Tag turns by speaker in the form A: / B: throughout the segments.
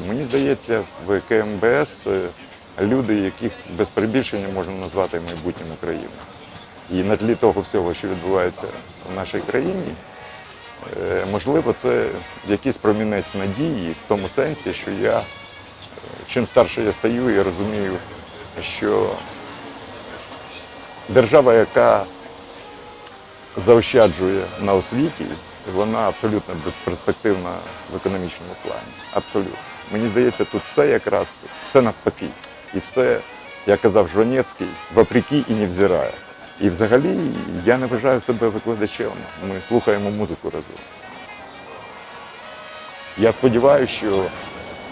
A: Мені здається, в КМБС е, люди, яких без перебільшення можна назвати майбутнім України. І на тлі того всього, що відбувається в нашій країні, е, можливо, це якийсь промінець надії в тому сенсі, що я, е, чим старше я стаю, я розумію, що держава, яка заощаджує на освіті, вона абсолютно безперспективна в економічному плані. Абсолютно. Мені здається, тут все якраз все навпаки. І все, як казав Жванецький, вопреки і не взирає. І взагалі я не вважаю себе викладачем. Ми слухаємо музику разом. Я сподіваюся, що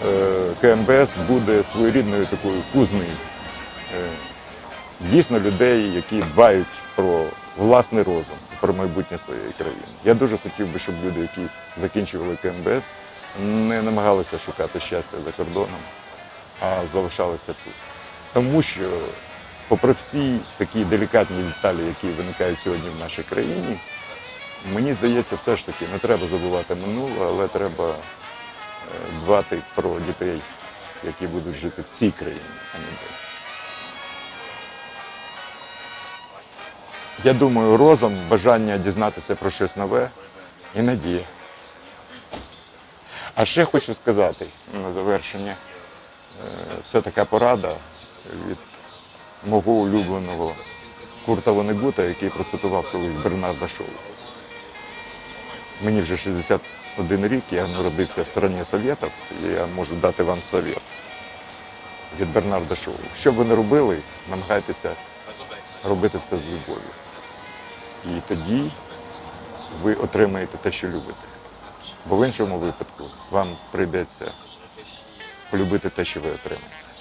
A: е, КМБС буде своєрідною такою кузнею е, дійсно людей, які дбають про власний розум, про майбутнє своєї країни. Я дуже хотів би, щоб люди, які закінчували КМБС, не намагалися шукати щастя за кордоном, а залишалися тут. Тому що, попри всі такі делікатні деталі, які виникають сьогодні в нашій країні, мені здається, все ж таки не треба забувати минуле, але треба е, дбати про дітей, які будуть жити в цій країні, а не десь. Я думаю, розум, бажання дізнатися про щось нове і надія. А ще хочу сказати на завершення, е, це така порада від мого улюбленого Курта Вонегута, який процитував колись Бернарда Шоу. Мені вже 61 рік, я народився в страні Совєтів, і я можу дати вам совет від Бернарда Шоу. Що б ви не робили, намагайтеся робити все з любов'ю. І тоді ви отримаєте те, що любите. Бо в іншому випадку вам прийдеться полюбити те, що ви отримаєте.